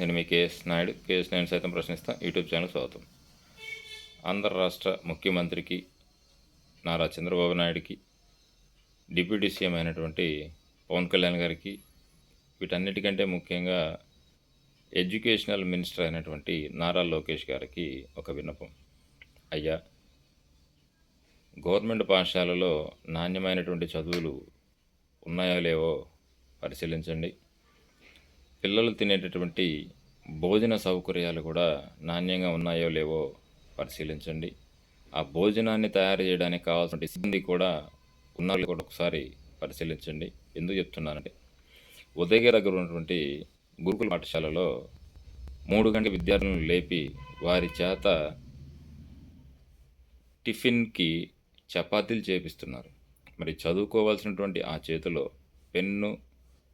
నేను మీ KS Naidu KS Naidu సైతం ప్రశ్నిస్తా. యూట్యూబ్ ఛానల్ స్వాగతం. ఆంధ్ర రాష్ట్ర ముఖ్యమంత్రికి నారా చంద్రబాబు నాయుడికి డిప్యూటీ సీఎం అయినటువంటి పవన్ కళ్యాణ్ గారికి వీటన్నిటికంటే ముఖ్యంగా ఎడ్యుకేషనల్ మినిస్టర్ అయినటువంటి నారా లోకేష్ గారికి ఒక విన్నపం. అయ్యా గవర్నమెంట్ పాఠశాలలో నాణ్యమైనటువంటి చదువులు ఉన్నాయో లేవో పరిశీలించండి. పిల్లలు తినేటటువంటి భోజన సౌకర్యాలు కూడా నాణ్యంగా ఉన్నాయో లేవో పరిశీలించండి. ఆ భోజనాన్ని తయారు చేయడానికి కావాల్సిన సిబ్బంది కూడా ఉన్నారో కూడా ఒకసారి పరిశీలించండి. ఎందుకు చెప్తున్నానంటే ఉదయగిరి దగ్గర ఉన్నటువంటి గురుకుల పాఠశాలలో మూడు గంటల విద్యార్థులను లేపి వారి చేత టిఫిన్కి చపాతీలు చేపిస్తున్నారు. మరి చదువుకోవాల్సినటువంటి ఆ చేతిలో పెన్ను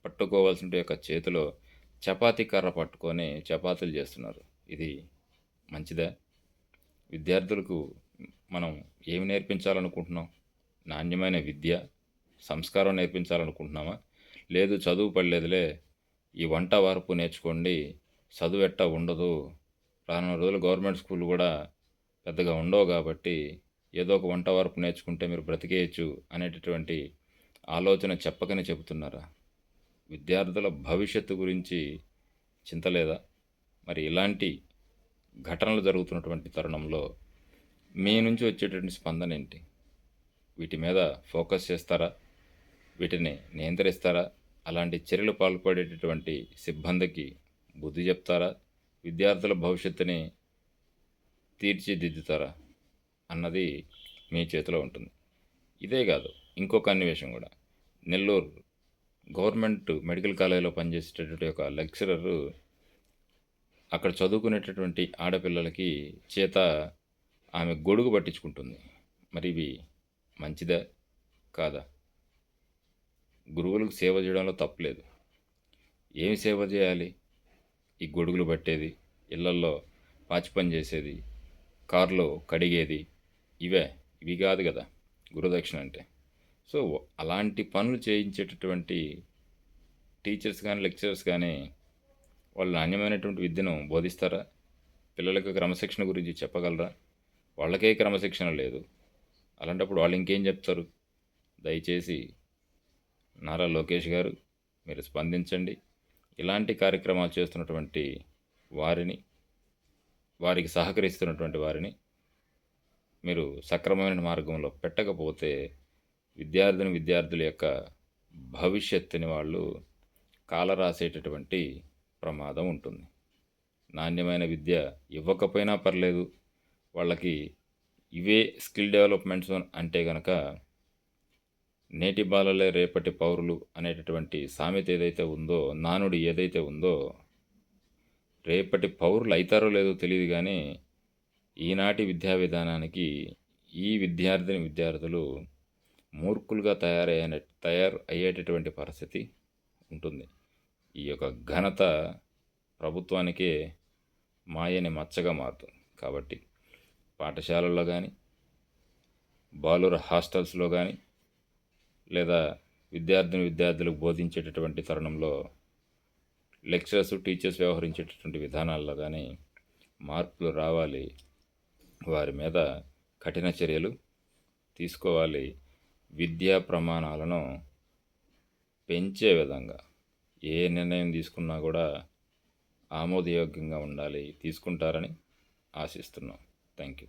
పట్టుకోవాల్సిన యొక్క చేతిలో చపాతీ కర్ర పట్టుకొని చపాతీలు చేస్తున్నారు. ఇది మంచిదా? విద్యార్థులకు మనం ఏమి నేర్పించాలనుకుంటున్నాం? నాణ్యమైన విద్య సంస్కారం నేర్పించాలనుకుంటున్నామా? లేదు చదువు పడలేదులే. ఈ వంట వార్పు నేర్చుకోండి. చదువు ఎట్టా ఉండదు. రానున్న రోజులు గవర్నమెంట్ స్కూల్ కూడా పెద్దగా ఉండవు కాబట్టి ఏదో ఒక వంట వార్పు నేర్చుకుంటే మీరు బ్రతికేయచ్చు అనేటటువంటి ఆలోచన చెప్పకనే చెబుతున్నారా? విద్యార్థుల భవిష్యత్తు గురించి చింత లేదా మరి ఇలాంటి ఘటనలు జరుగుతున్నటువంటి తరుణంలో మీ నుంచి వచ్చేటటువంటి స్పందన ఏంటి? వీటి మీద ఫోకస్ చేస్తారా? వీటిని నియంత్రిస్తారా? అలాంటి చర్యలు పాల్పడేటటువంటి సిబ్బందికి బుద్ధి చెప్తారా? విద్యార్థుల భవిష్యత్తుని తీర్చిదిద్దుతారా? అన్నది మీ చేతిలో ఉంటుంది. ఇదే కాదు ఇంకొక అన్నివేశం కూడా. నెల్లూరు గవర్నమెంట్ మెడికల్ కాలేజీలో పనిచేసేటటువంటి ఒక లెక్చరర్ అక్కడ చదువుకునేటటువంటి ఆడపిల్లలకి చేత ఆమె గొడుగు పట్టించుకుంటుంది. మరి ఇవి మంచిదా? కాదా? గురువులకు సేవ చేయడంలో తప్పులేదు ఏమి సేవ చేయాలి? ఈ గొడుగులు పట్టేది ఇళ్ళల్లో పాచి పని చేసేది కారులో కడిగేది ఇవే. ఇవి కాదు కదా గురుదక్షిణ అంటే. సో అలాంటి పనులు చేయించేటటువంటి టీచర్స్ కానీ లెక్చరర్స్ కానీ వాళ్ళు నాణ్యమైనటువంటి విద్యను బోధిస్తారా? పిల్లలకు క్రమశిక్షణ గురించి చెప్పగలరా? వాళ్ళకే క్రమశిక్షణ లేదు. అలాంటప్పుడు వాళ్ళు ఇంకేం చెప్తారు? దయచేసి నారా లోకేష్ గారు మీరు స్పందించండి. ఇలాంటి కార్యక్రమాలు చేస్తున్నటువంటి వారిని వారికి సహకరిస్తున్నటువంటి వారిని మీరు సక్రమమైన మార్గంలో పెట్టకపోతే విద్యార్థిని విద్యార్థుల యొక్క భవిష్యత్తుని వాళ్ళు కాలరాసేటటువంటి ప్రమాదం ఉంటుంది. నాణ్యమైన విద్య ఇవ్వకపోయినా పర్లేదు. వాళ్ళకి ఇవే స్కిల్ డెవలప్మెంట్స్ అంటే కనుక నేటి బాలలే రేపటి పౌరులు అనేటటువంటి సామెత ఏదైతే ఉందో నానుడు ఏదైతే ఉందో రేపటి పౌరులు అవుతారో లేదో తెలియదు కానీ ఈనాటి విద్యా విధానానికి ఈ విద్యార్థిని విద్యార్థులు మూర్ఖులుగా తయారయ్యే తయారు అయ్యేటటువంటి పరిస్థితి ఉంటుంది. ఈ యొక్క ఘనత ప్రభుత్వానికే మాయని మచ్చగా మారుతుంది. కాబట్టి పాఠశాలల్లో కానీ బాలుర హాస్టల్స్లో కానీ లేదా విద్యార్థిని విద్యార్థులకు బోధించేటటువంటి తరుణంలో లెక్చరర్స్ టీచర్స్ వ్యవహరించేటటువంటి విధానాల్లో కానీ మార్పులు రావాలి. వారి మీద కఠిన చర్యలు తీసుకోవాలి. విద్యా ప్రమాణాలను పెంచే విధంగా ఏ నిర్ణయం తీసుకున్నా కూడా ఆమోదయోగ్యంగా ఉండాలి తీసుకుంటారని ఆశిస్తున్నాం. Thank you